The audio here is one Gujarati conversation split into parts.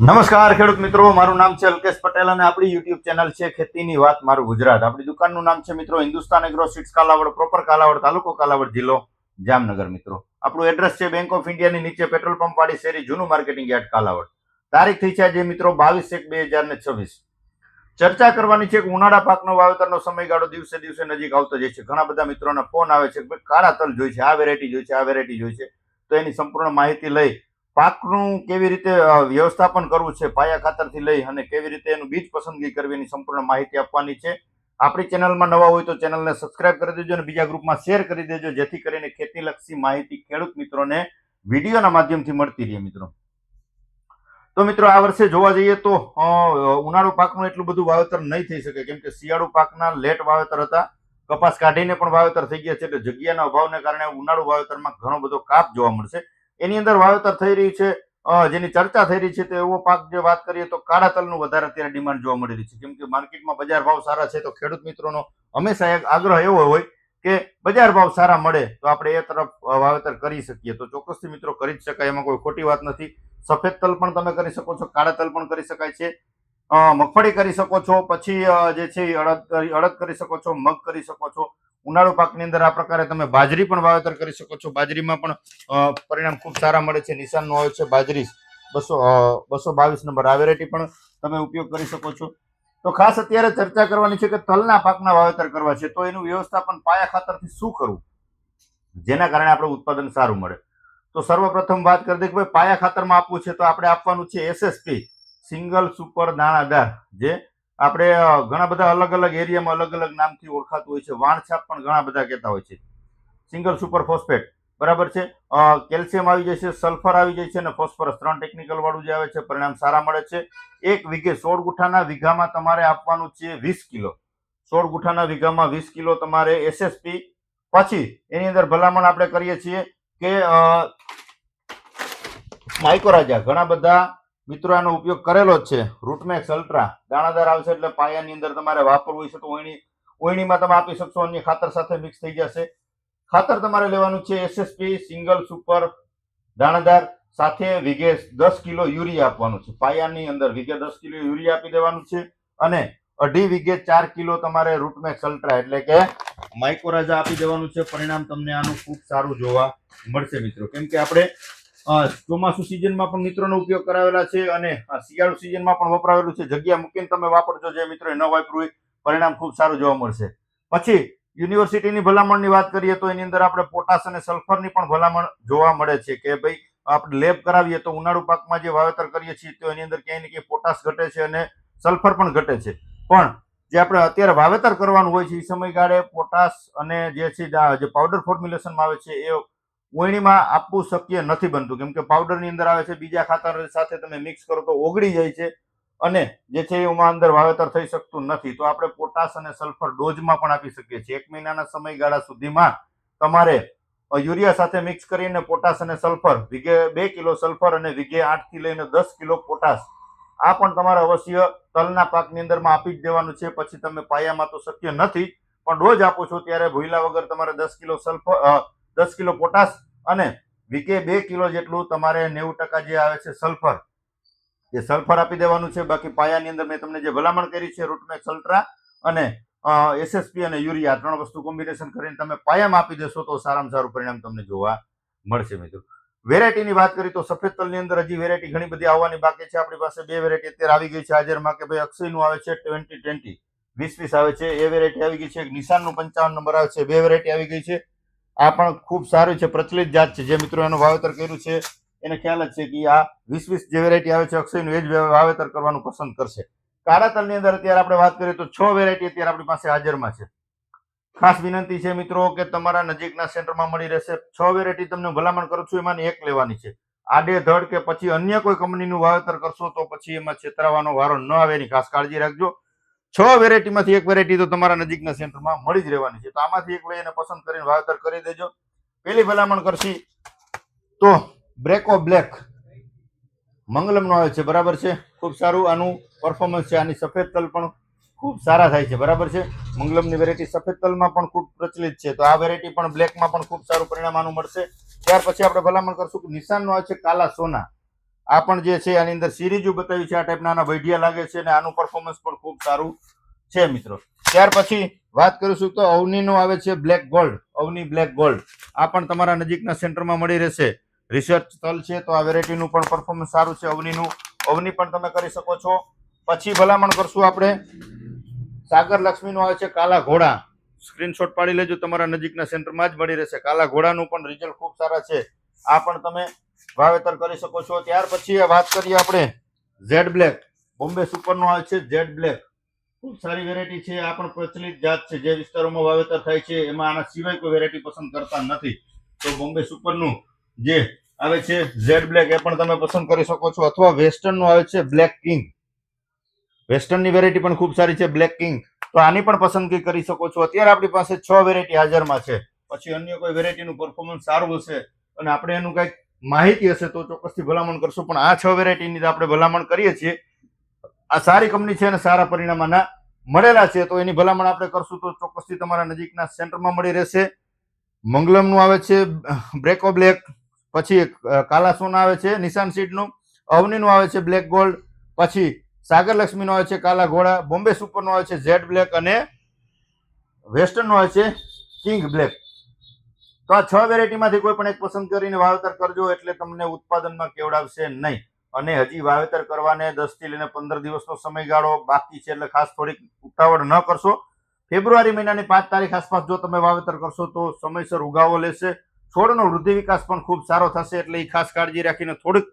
નમસ્કાર ખેડૂત મિત્રો, મારું નામ છે અલ્કેશ પટેલ અને આપણી યુટ્યુબ ચેનલ છે ખેતીની વાત મારું ગુજરાત. આપણી દુકાનનું નામ છે મિત્રો Hindustan agro seeds Kalavad proper Kalavad, તાલુકો કાલાવડ જિલ્લો જામનગર મિત્રો. આપણું એડ્રેસ છે બેંક ઓફ ઇન્ડિયાની નીચે પેટ્રોલ પંપ વાળી શેરી, જૂનું માર્કેટિંગ યાર્ડ કાલાવડ. તારીખ થઈ છે આજે મિત્રો બાવીસ એક બે હજાર ને છવ્વીસ. ચર્ચા કરવાની છે કે ઉનાળા પાકનો વાવેતરનો સમયગાળો દિવસે દિવસે નજીક આવતો જાય છે. ઘણા બધા મિત્રોના ફોન આવે છે કે કાળા તલ જોઈ છે, આ વેરાયટી જોઈ છે, આ વેરાયટી જોઈ છે. તો એની સંપૂર્ણ માહિતી લઈ પાકનું કેવી રીતે વ્યવસ્થાપન કરવું છે પાયા ખાતરથી લઈ અને કેવી રીતે એનું બીજ પસંદગી કરવી એની સંપૂર્ણ માહિતી આપવાની છે. આપણી ચેનલમાં નવા હોય તો ચેનલને સબસ્ક્રાઇબ કરી દેજો અને બીજા ગ્રુપમાં શેર કરી દેજો, જેથી કરીને ખેતીલક્ષી માહિતી ખેડૂત મિત્રોને વિડીયોના માધ્યમથી મળતી રહે મિત્રો. તો મિત્રો, આ વર્ષે જોવા જઈએ તો ઉનાળુ પાકનું એટલું બધું વાવેતર નહીં થઈ શકે, કેમ કે શિયાળુ પાકના લેટ વાવેતર હતા. કપાસ કાઢીને પણ વાવેતર થઈ ગયા છે, એટલે જગ્યાના અભાવને કારણે ઉનાળુ વાવેતરમાં ઘણો બધો કાપ જોવા મળશે. એની અંદર વાવેતર થઈ રહી છે. જેની ચર્ચા થઈ રહી છે તો એવો પાક જે વાત કરીએ તો કાળા તલનું વધારે અત્યારે ડિમાન્ડ જોવા મળી રહી છે. કેમ કે માર્કેટમાં બજાર ભાવ સારા છે તો ખેડૂત મિત્રોનો હંમેશા એક આગ્રહ એવો હોય કે બજાર ભાવ સારા મળે તો આપણે એ તરફ વાવેતર કરી શકીએ. તો ચોક્કસથી મિત્રો કરી જ શકાય, એમાં કોઈ ખોટી વાત નથી. સફેદ તલ પણ તમે કરી શકો છો, કાળા તલ પણ કરી શકાય છે. મગફળી કરી શકો છો, પછી જે છે અડદ અડદ કરી શકો છો, મગ કરી શકો છો. ઉનાળુ પાકની અંદર આ પ્રકારે તમે બાજરી પણ વાવેતર કરી શકો છો. બાજરીમાં પણ પરિણામ ખૂબ સારા મળે છે. નિશાનનું આવે છે બાજરી બસો બસો બાવીસ નંબર. આ વેરાયટી પણ તમે ઉપયોગ કરી શકો છો. તો ખાસ અત્યારે ચર્ચા કરવાની છે કે તલના પાકના વાવેતર કરવા છે. તો એનું વ્યવસ્થાપન પાયા ખાતરથી શું કરવું? જેના કારણે આપણે ઉત્પાદન સારું મળે. તો સર્વપ્રથમ વાત કરી દઈએ કે ભાઈ પાયા ખાતરમાં આપવું છે તો આપણે આપવાનું છે એસએસપી, સિંગલ સુપર દાણાદાર, જે આપણે ઘણા બધા અલગ અલગ એરિયામાં અલગ અલગ નામથી ઓળખાતું હોય છે. વાણછાપ પણ ઘણા બધા કહેતા હોય છે. સિંગલ સુપર ફોસ્ફેટ બરાબર છે? કેલ્શિયમ આવી જાય છે, સલ્ફર આવી જાય છે અને ફોસ્ફરસ ત્રણ ટેકનિકલ વાળું જે આવે છે, પરિણામ સારા મળે છે. એક વીઘે સોળ ગુઠાના વીઘામાં તમારે આપવાનું છે વીસ કિલો. સોળ ગુઠાના વીઘામાં વીસ કિલો તમારે એસએસપી પછી, એની અંદર ભલામણ આપણે કરીએ છીએ કે માઇકોરાજા ઘણા બધા મિત્રો, આનો ઉપયોગ કરેલો જ છે. રૂટમેક્સ અલ્ટ્રા દાણાદાર આવશે એટલે પાયાની અંદર તમારે વાપરવું છે તો ઓયણી, ઓયણીમાં તમે આપી શકશો, અન્ય ખાતર સાથે મિક્સ થઈ જશે. ખાતર તમારે લેવાનું છે એસએસપી સિંગલ સુપર દાણાદાર, સાથે વીઘે દસ કિલો યુરિયા આપવાનું છે. પાયાની અંદર વીઘે દસ કિલો યુરિયા આપી દેવાનું છે અને અઢી વીઘે ચાર કિલો તમારે રૂટમેક્સ અલ્ટ્રા એટલે કે માઇકોરાજા આપી દેવાનું છે. પરિણામ તમને આનું ખૂબ સારું જોવા મળશે મિત્રો. કેમ કે આપણે ચોમાસુ સિઝનમાં પણ મિત્રોનો ઉપયોગ કરાવેલા છે અને શિયાળુ સિઝનમાં પણ વપરાવેલું છે. જગ્યા મૂકીને તમે વાપરજો જે મિત્રોએ ન વાપર્યું હોય, પરિણામ ખૂબ સારું જોવા મળશે. પછી, યુનિવર્સિટીની ભલામણની વાત કરીએ તો એની અંદર આપણે પોટાશ અને સલ્ફરની પણ ભલામણ જોવા મળે છે કે ભાઈ, આપણે લેબ કરાવીએ તો ઉનાળુ પાકમાં જે વાવેતર કરીએ છીએ, તો એની અંદર ક્યાંય ને ક્યાંય પોટાશ ઘટે છે અને સલ્ફર પણ ઘટે છે. પણ, જે આપણે અત્યારે વાવેતર કરવાનું હોય છે એ સમયગાળે પોટાશ અને જે છે, જે પાવડર ફોર્મ્યુલેશનમાં આવે છે, એ ઓયણીમાં આપવું શક્ય નથી બનતું. કેમ કે પાવડરની અંદર આવે છે, બીજા ખાતર સાથે તમે મિક્સ કરો તો ઓગળી જાય છે અને જે છે એમાં અંદર વાવેતર થઈ શકતું નથી. તો આપણે પોટાશ અને સલ્ફર ડોઝમાં પણ આપી શકીએ છીએ. એક મહિનાના સમયગાળા સુધીમાં તમારે યુરિયા સાથે મિક્સ કરીને પોટાશ અને સલ્ફર વીઘે બે કિલો સલ્ફર અને વીઘે આઠથી લઈને દસ કિલો પોટાશ આ પણ તમારે અવશ્ય તલના પાકની અંદરમાં આપી જ દેવાનું છે. પછી તમે પાયામાં તો શક્ય નથી, પણ ડોઝ આપો છો. ત્યારે ભૂલા વગર તમારે દસ કિલો સલ્ફર દસ કિલો પોટાશ અને વીકે બે કિલો જેટલું તમારે નેવું ટકા જે આવે છે સલ્ફર. એ સલ્ફર આપી દેવાનું છે. બાકી પાયાની અંદર મેં તમને જે ભલામણ કરી છે, રૂટમેક્સ, અલ્ટ્રા અને એસએસપી અને યુરિયા ત્રણ વસ્તુ કોમ્બિનેશન કરીને તમે પાયામાં આપી દેશો તો સારામાં સારું પરિણામ તમને જોવા મળશે મિત્રો. વેરાયટીની વાત કરી તો સફેદ તલની અંદર હજી વેરાયટી ઘણી બધી આવવાની બાકી છે. આપણી પાસે બે વેરાયટી અત્યારે આવી ગઈ છે. હાજરમાં કે ભાઈ અક્ષયનું આવે છે, ટ્વેન્ટી ટ્વેન્ટી. વીસ વીસ આવે છે. એ વેરાયટી આવી ગઈ છે. એક નિશાનનું પંચાવન નંબર આવે છે. બે વેરાયટી આવી ગઈ છે. આ પણ ખૂબ સારું છે, પ્રચલિત જાત છે. જે મિત્રો એનું વાવેતર કર્યું છે, એને ખ્યાલ જ છે કે આ વીસ વીસ જે વેરાયટી આવે છે, અક્ષયનું એ જ વાવેતર કરવાનું પસંદ કરશે. કાળા તલની અંદર અત્યારે આપણે વાત કરીએ તો છ વેરાયટી અત્યારે આપણી પાસે હાજરમાં છે. ખાસ વિનંતી છે મિત્રો કે તમારા નજીકના સેન્ટરમાં મળી રહેશે. છ વેરાયટી તમને ભલામણ કરું છું, એમાંની એક લેવાની છે. આડે, ધડ કે પછી અન્ય કોઈ કંપનીનું વાવેતર કરશો તો પછી એમાં છેતરાવાનો વારો ન આવે એની ખાસ કાળજી રાખજો. છ વેરાયટીમાંથી એક વેરાયટી તો તમારા નજીકના સેન્ટરમાં મળી જ રહેવાની છે. તો આમાંથી એક લઈને પસંદ કરીને વાવેતર કરી દેજો. પેલી ભલામણ કરશી તો બ્રેકો બ્લેક મંગલમનો આવે છે. બરાબર છે? ખૂબ સારું. આનું પરફોર્મન્સ છે. આની સફેદ તલ પણ ખૂબ સારા થાય છે. બરાબર છે? મંગલમની વેરાયટી સફેદ તલમાં પણ ખૂબ પ્રચલિત છે. તો આ વેરાયટી પણ બ્લેકમાં પણ ખૂબ સારું પરિણામ આનું મળશે. ત્યાર પછી આપણે ભલામણ કરશું કે નિશાનનો આવે છે કાલા સોના. આ પણ જે છે, આની અંદર સિરીઝ બતાવ્યું છે, આ ટાઈપના આના વૈઢિયા લાગે છે અને આનું પરફોર્મન્સ પણ ખૂબ સારું છે મિત્રો. ત્યાર પછી વાત કરીશું તો અવનીનો આવે છે black gold Avani black gold આ પણ તમારા નજીકના સેન્ટરમાં મળી રહેશે. રિસર્ચ તલ છે તો આ વેરાયટીનું પણ પરફોર્મન્સ સારું છે અવનીનું. અવની પણ તમે કરી શકો છો. પછી ભલામણ કરશું આપણે. સાગર લક્ષ્મીનું આવે છે કાલા ઘોડા. સ્ક્રીનશોટ પાડી લેજો, તમારા નજીકના સેન્ટરમાં જ મળી રહેશે. કાલા ઘોડાનું પણ રિઝલ્ટ ખૂબ સારા છે. આ પણ તમે વાવેતર કરી શકો છો. ત્યાર પછી વાત કરીએ આપણે ઝેડ બ્લેક. બોમ્બે સુપરનું આવે છે ઝેડ બ્લેક. ખૂબ સારી વેરાયટી છે. આ પણ પ્રચલિત જાત છે. જે વિસ્તારોમાં વાવેતર થાય છે, એમાં આના સિવાય કોઈ વેરાયટી પસંદ કરતા નથી. તો બોમ્બે સુપરનું જે આવે છે ઝેડ બ્લેક, એ પણ તમે પસંદ કરી શકો છો. અથવા વેસ્ટર્નનું આવે છે બ્લેક કિંગ. વેસ્ટર્નની વેરાયટી પણ ખૂબ સારી છે, બ્લેક કિંગ. તો આની પણ પસંદગી કરી શકો છો. અત્યારે આપણી પાસે છ વેરાયટી હાજરમાં છે. પછી અન્ય કોઈ વેરાયટીનું પરફોર્મન્સ સારું હશે અને આપણે એનું કંઈક માહિતી હશે તો ચોક્કસથી ભલામણ કરશું. પણ આ છ વેરાયટીની આપણે ભલામણ કરીએ છીએ. આ સારી કંપની છે અને સારા પરિણામ આના મળેલા છે. તો એની ભલામણ આપણે કરશું તો ચોક્કસથી તમારા નજીકના સેન્ટરમાં મળી રહેશે. મંગલમનું આવે છે, બ્રેકો બ્લેક, પછી કાલા સોના આવે છે, નિશાન સીડનું, અવનીનું આવે છે, બ્લેક ગોલ્ડ, પછી સાગર લક્ષ્મીનો આવે છે, કાલા ઘોડા, બોમ્બે સુપરનો આવે છે, ઝેડ બ્લેક અને વેસ્ટર્નનો આવે છે, કિંગ બ્લેક. તો આ છ વેરાયટીમાંથી કોઈ પણ એક પસંદ કરીને વાવેતર કરજો એટલે તમને ઉત્પાદનમાં કેવડાવશે નહીં. અને હજી વાવેતર કરવાને દસથી લઈને પંદર દિવસનો સમયગાળો બાકી છે એટલે ખાસ થોડીક ઉતાવળ ન કરશો. ફેબ્રુઆરી મહિનાની પાંચ તારીખ આસપાસ જો તમે વાવેતર કરશો તો સમયસર ઉગાવો લેશે. છોડનો વૃદ્ધિ વિકાસ પણ ખૂબ સારો થશે એટલે એ ખાસ કાળજી રાખીને થોડીક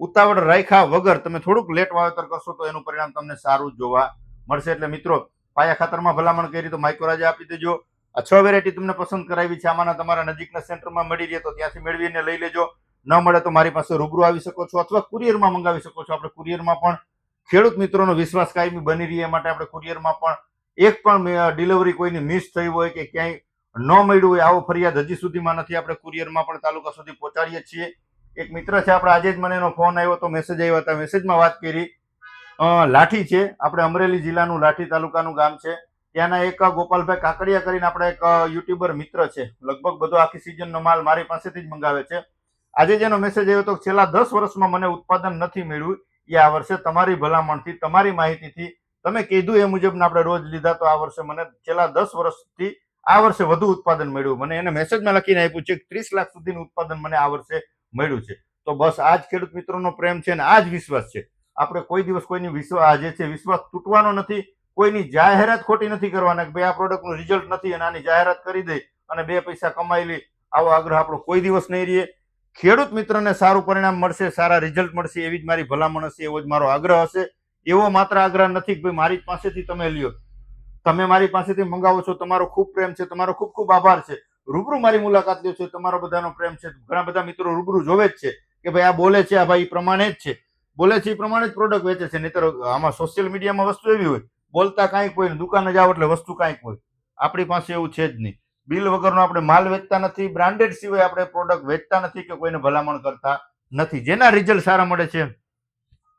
ઉતાવળ રાખ્યા વગર તમે થોડુંક લેટ વાવેતર કરશો તો એનું પરિણામ તમને સારું જોવા મળશે. એટલે મિત્રો, પાયા ખાતરમાં ભલામણ કરી તો માઇક્રોરાજા આપી દેજો. આ છ વેરાયટી તમને પસંદ કરાવી છે. આમાંના તમારા નજીકના સેન્ટરમાં મળી રહે તો ત્યાંથી મેળવીને લઈ લેજો. ન મળે તો મારી પાસે રૂબરૂ આવી શકો છો અથવા કુરિયરમાં મંગાવી શકો છો. આપણે કુરિયરમાં પણ ખેડૂત મિત્રોનો વિશ્વાસ કાયમી બની રહે માટે આપણે કુરિયરમાં પણ એક પણ ડિલિવરી કોઈની મિસ થઈ હોય કે ક્યાંય ન મળ્યું હોય, આવો ફરિયાદ હજી સુધીમાં નથી. આપણે કુરિયરમાં પણ તાલુકા સુધી પહોંચાડીએ છીએ. એક મિત્ર છે, આપણે આજે જ મને એનો ફોન આવ્યો તો મેસેજ આવ્યો હતા. મેસેજમાં વાત કરી. લાઠી છે. આપણે અમરેલી જિલ્લાનું લાઠી તાલુકાનું ગામ છે. ત્યાંના એક ગોપાલભાઈ કાકડિયા કરીને આપણે એક યુટ્યુબર મિત્ર છે. લગભગ બધો આખી સિઝનનો માલ મારી પાસેથી જ મંગાવે છે. આજે જેનો મેસેજ આવ્યો તો છેલ્લા દસ વર્ષમાં મને ઉત્પાદન નથી મળ્યું. એ આ વર્ષે તમારી ભલામણથી, તમારી માહિતીથી, તમે કીધું એ મુજબના આપણે રોજ લીધા તો આ વર્ષે મને છેલ્લા દસ વર્ષથી આ વર્ષે વધુ ઉત્પાદન મળ્યું. મને એને મેસેજમાં લખીને આપ્યું છે કે ત્રીસ લાખ સુધીનું ઉત્પાદન મને આ વર્ષે મળ્યું છે. તો બસ આ જ ખેડૂત મિત્રોનો પ્રેમ છે અને આ જ વિશ્વાસ છે. આપણે કોઈ દિવસ કોઈની વિશ્વાસ જે છે વિશ્વાસ તૂટવાનો નથી. કોઈની જાહેરાત ખોટી નથી કરવાના કે ભાઈ આ પ્રોડક્ટનું રિઝલ્ટ નથી અને આની જાહેરાત કરી દે અને બે પૈસા કમાઈ લે આવો આગ્રહ આપણો કોઈ દિવસ નહીં રહીએ ખેડૂત મિત્રને સારું પરિણામ મળશે, સારા રિઝલ્ટ મળશે, એવી જ મારી ભલામણ હશે, એવો જ મારો આગ્રહ હશે. એવો માત્ર આગ્રહ નથી કે ભાઈ મારી પાસેથી તમે લ્યો. તમે મારી પાસેથી મંગાવો છો, તમારો ખૂબ પ્રેમ છે, તમારો ખૂબ ખૂબ આભાર છે. રૂબરૂ મારી મુલાકાત લ્યો છો, તમારો બધાનો પ્રેમ છે. ઘણા બધા મિત્રો રૂબરૂ જોવે જ છે કે ભાઈ આ બોલે છે, આ ભાઈ પ્રમાણે જ છે. બોલે છે એ પ્રમાણે જ પ્રોડક્ટ વેચે છે, નહીતર આમાં સોશિયલ મીડિયામાં વસ્તુ એવી હોય બોલતા કાંઈક હોય દુકાને જાઓ એટલે વસ્તુ કાંઈક હોય. આપણી પાસે એવું છે જ નહીં. બિલ વગરનો આપણે માલ વેચતા નથી, બ્રાન્ડેડ સિવાય આપણે પ્રોડક્ટ વેચતા નથી કે કોઈને ભલામણ કરતા નથી. જેના રિઝલ્ટ સારા મળે છે,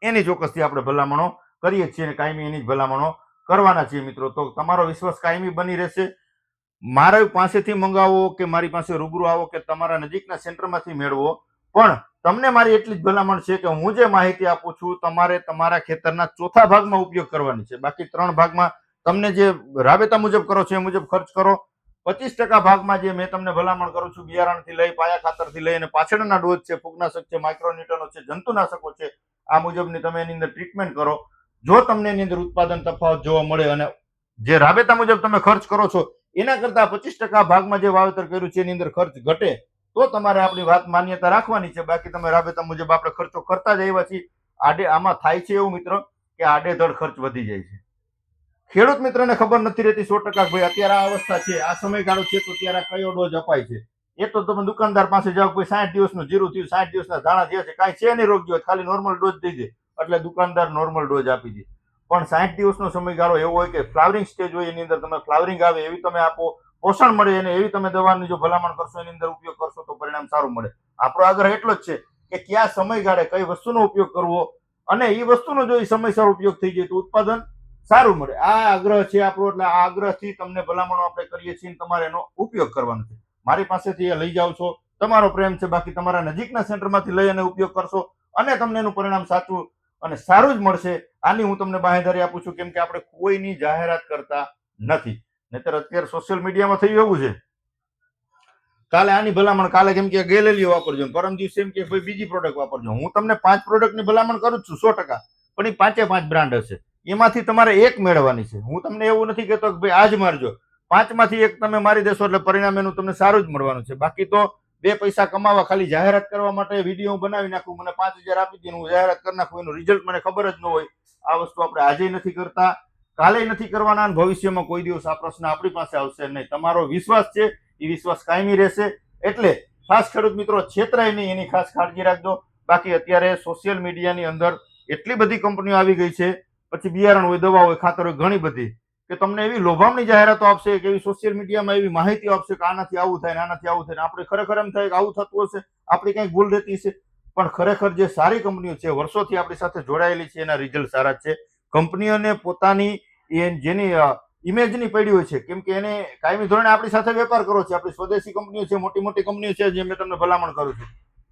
એની ચોક્કસથી આપણે ભલામણો કરીએ છીએ અને કાયમી એની જ ભલામણો કરવાના છીએ મિત્રો. તો તમારો વિશ્વાસ કાયમી બની રહેશે. મારા પાસેથી મંગાવો કે મારી પાસે રૂબરૂ આવો કે તમારા નજીકના સેન્ટરમાંથી મેળવો. પણ તમને મારી એટલી જ ભલામણ છે કે હું જે માહિતી આપું છું, તમારે તમારા ખેતરના ચોથા ભાગમાં ઉપયોગ કરવાની છે. બાકી ત્રણ ભાગમાં તમને જે રાબેતા મુજબ કરો છો એ મુજબ ખર્ચ કરો. પચીસ ટકા ભાગમાં જે મેં તમને ભલામણ કરું છું, બિયારણથી લઈ, પાયા ખાતરથી લઈ અને પાછળના ડોઝ છે, ફૂગનાશક છે, માઇક્રોન્યુટનો છે, જંતુનાશકો છે, આ મુજબની તમે એની અંદર ટ્રીટમેન્ટ કરો. જો તમને એની અંદર ઉત્પાદન તફાવત જોવા મળે અને જે રાબેતા મુજબ તમે ખર્ચ કરો છો, એના કરતાં પચીસ ટકા ભાગમાં જે વાવેતર કર્યું છે, એની અંદર ખર્ચ ઘટે તો તમારે આપણી વાત માન્યતા રાખવાની છે. બાકી તમે રાબેતા મુજબ આપણે ખર્ચો કરતા જ આવ્યા છીએ. આડે આમાં થાય છે એવું મિત્ર કે આડેધડ ખર્ચ વધી જાય છે. ખેડૂત મિત્રને ખબર નથી રહેતી સો ટકા ભાઈ અત્યારે આ અવસ્થા છે આ સમયગાળો છે તો ત્યારે કયો ડોઝ અપાય છે. એ તો તમે દુકાનદાર પાસે જાઓ કોઈ સાઠ દિવસનું જીરું થયું સાઠ દિવસના ધાણા થયા છે કાંઈ છે નહીં રોગ જેવો, ખાલી નોર્મલ ડોઝ દઈ દે. એટલે દુકાનદાર નોર્મલ ડોઝ આપી દે. પણ સાઠ દિવસનો સમયગાળો એવો હોય કે ફ્લાવરિંગ સ્ટેજ હોય એની અંદર તમે ફ્લાવરિંગ આવે એવી તમે આપો. પોષણ મળે અને એવી તમે દવાની જો ભલામણ કરશો, એની અંદર ઉપયોગ કરશો તો પરિણામ સારું મળે. આપણો આગ્રહ એટલો જ છે કે કયા સમયગાળે કઈ વસ્તુનો ઉપયોગ કરવો અને એ વસ્તુનો જો એ સમયસર ઉપયોગ થઈ જાય તો ઉત્પાદન સારું મળે. આ આગ્રહ છે આપણો, એટલે આ આગ્રહથી તમને ભલામણો આપણે કરીએ છીએ તમારે એનો ઉપયોગ કરવાનો છે. મારી પાસેથી એ લઈ જાઓ છો. તમારો પ્રેમ છે, બાકી તમારા નજીકના સેન્ટરમાંથી લઈ અને ઉપયોગ કરશો અને તમને એનું પરિણામ સાચું અને સારું જ મળશે. આની હું તમને બાહેધારી આપું છું, કેમ કે આપણે કોઈની જાહેરાત કરતા નથી. નહીતર અત્યારે સોશિયલ મીડિયામાં થયું એવું છે. કાલે આની ભલામણ, કાલે કેમ કે ગેલેલીઓ વાપરજો, પરમ દિવસે એમ કે ભાઈ બીજી પ્રોડક્ટ વાપરજો. હું તમને પાંચ પ્રોડક્ટની ભલામણ કરું છું, સો ટકા. પણ એ પાંચે પાંચ બ્રાન્ડ હશે. એમાંથી તમારે એક મેળવવાની છે. હું તમને એવું નથી કહેતો કે ભાઈ આ જ મારજો. પાંચમાંથી એક તમે મારી દેશો એટલે પરિણામ એનું તમને સારું જ મળવાનું છે. બાકી તો બે પૈસા કમાવા ખાલી જાહેરાત કરવા માટે વીડિયો બનાવી નાખું, મને પાંચ હજાર આપી દે, હું જાહેરાત કરી નાખું, એનું રિઝલ્ટ મને ખબર જ ન હોય. આ વસ્તુ આપણે આજે નથી કરતા. કાલે નથી કરવાના અને ભવિષ્યમાં કોઈ દિવસ આ પ્રશ્ન આપણી પાસે આવશે નહીં. તમારો વિશ્વાસ છે, એ વિશ્વાસ કાયમી રહેશે. એટલે ખાસ ખેડૂત મિત્રો, છેતરાય નહીં, એની ખાસ કાળજી રાખજો. બાકી અત્યારે સોશિયલ મીડિયાની અંદર એટલી બધી કંપનીઓ આવી ગઈ છે. પછી બિયારણ હોય, દવા હોય, ખાતર હોય, ઘણી બધી. કે તમને એવી લોભામણી જાહેરાતો આપશે કે એવી સોશિયલ મીડિયામાં એવી માહિતી આપશે કે આનાથી આવું થાય આનાથી આવું થાય આપણે ખરેખર એમ થાય કે આવું થતું હશે, આપણી કંઈક ભૂલ રહેતી છે પણ ખરેખર જે સારી કંપનીઓ છે, વર્ષોથી આપણી સાથે જોડાયેલી છે, એના રિઝલ્ટ સારા છે. કંપનીઓને પોતાની એ જેની ઇમેજની પડી હોય છે. કેમ કે એને કાયમી ધોરણે આપણી સાથે વેપાર કરો છે. આપણી સ્વદેશી કંપનીઓ છે, મોટી મોટી કંપનીઓ છે, જે મેં તમને ભલામણ કરું છું.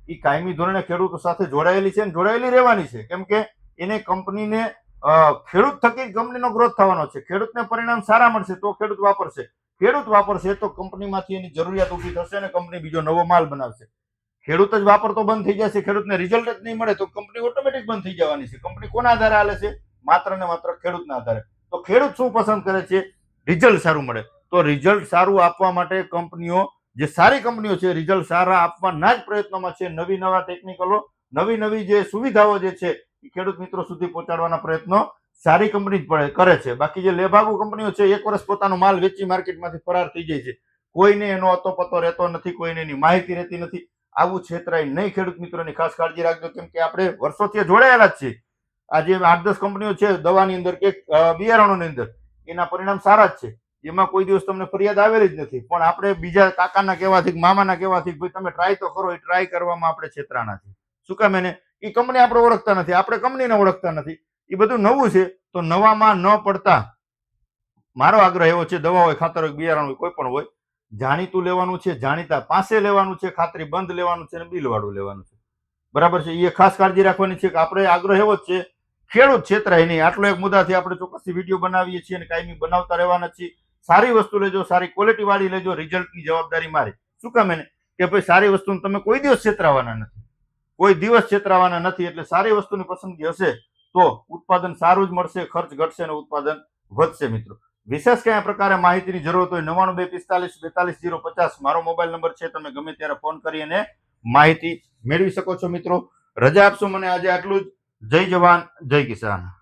એ કાયમી ધોરણે ખેડૂતો સાથે જોડાયેલી છે અને જોડાયેલી રહેવાની છે. કેમ કે એને કંપનીને ખેડૂત થકી કંપનીનો ગ્રોથ થવાનો છે. ખેડૂતને પરિણામ સારા મળશે તો ખેડૂત વાપરશે. ખેડૂત વાપરશે તો કંપનીમાંથી એની જરૂરિયાત ઊભી થશે અને કંપની બીજો નવો માલ બનાવશે. ખેડૂત જ વાપરતો બંધ થઈ જશે, ખેડૂતને રિઝલ્ટ જ નહીં મળે તો કંપની ઓટોમેટિક બંધ થઈ જવાની છે. કંપની કોના આધારે હાલે છે? માત્ર ને માત્ર ખેડૂતના આધારે. તો ખેડૂત શું પસંદ કરે છે? રિઝલ્ટ સારું મળે. તો રિઝલ્ટ સારું આપવા માટે કંપનીઓ, જે સારી કંપનીઓ છે, રિઝલ્ટ સારા આપવાના જ પ્રયત્નોમાં છે નવી નવા ટેકનિકલો, નવી નવી જે સુવિધાઓ જે છે, એ ખેડૂત મિત્રો સુધી પહોંચાડવાના પ્રયત્નો સારી કંપની જ કરે છે. બાકી જે લેભાગુ કંપનીઓ છે, એક વર્ષ પોતાનો માલ વેચી માર્કેટમાંથી ફરાર થઈ જાય છે. કોઈને એનો અતો પતો રહેતો નથી, કોઈને એની માહિતી રહેતી નથી. આવું છેતરાય નહીં ખેડૂત મિત્રોની ખાસ કાળજી રાખજો, કેમ કે આપણે વર્ષોથી જોડાયેલા જ છીએ. આ જે આઠ દસ કંપનીઓ છે, દવાની અંદર કે બિયારણોની અંદર, એના પરિણામ સારા જ છે. એમાં કોઈ દિવસ તમને ફરિયાદ આવેલી જ નથી. પણ આપણે બીજા કાકાના કહેવાથી, મામાના કહેવાથી, ભાઈ, તમે ટ્રાય તો કરો, એ ટ્રાય કરવામાં આપણે છેતરાના છે શું કામ એને? એ કંપની આપણે ઓળખતા નથી. આપણે કંપનીને ઓળખતા નથી. એ બધું નવું છે, તો નવામાં ન પડતા. મારો આગ્રહ એવો છે, દવા હોય, ખાતર હોય, બિયારણ હોય, કોઈ પણ હોય, જાણીતું લેવાનું છે, જાણીતા પાસે લેવાનું છે, ખાતરી બંધ લેવાનું છે અને બિલ વાળું લેવાનું છે. બરાબર છે? એ ખાસ કાળજી રાખવાની છે કે આપણે આગ્રહ એવો જ છે ખેડૂત છેતરાય નહીં આટલો એક મુદ્દાથી આપણે ચોક્કસથી વીડિયો બનાવીએ છીએ અને કાયમી બનાવતા રહેવાના છીએ. સારી વસ્તુ લેજો, સારી ક્વોલિટી વાળી લેજો રિઝલ્ટની જવાબદારી મારી. શું કામ એને? કે ભાઈ સારી વસ્તુ તમે કોઈ દિવસ છેતરાવાના નથી. કોઈ દિવસ છેતરાવાના નથી એટલે સારી વસ્તુની પસંદગી હશે તો ઉત્પાદન સારું જ મળશે, ખર્ચ ઘટશે અને ઉત્પાદન વધશે મિત્રો. વિશેષ કયા પ્રકારે માહિતીની જરૂરત હોય નવાણું બે પિસ્તાલીસ બેતાલીસ જીરો પચાસ મારો મોબાઈલ નંબર છે, તમે ગમે ત્યારે ફોન કરી અને માહિતી મેળવી શકો છો મિત્રો. રજા આપશો મને આજે આટલું જ. જય જવાન જય કિસાન.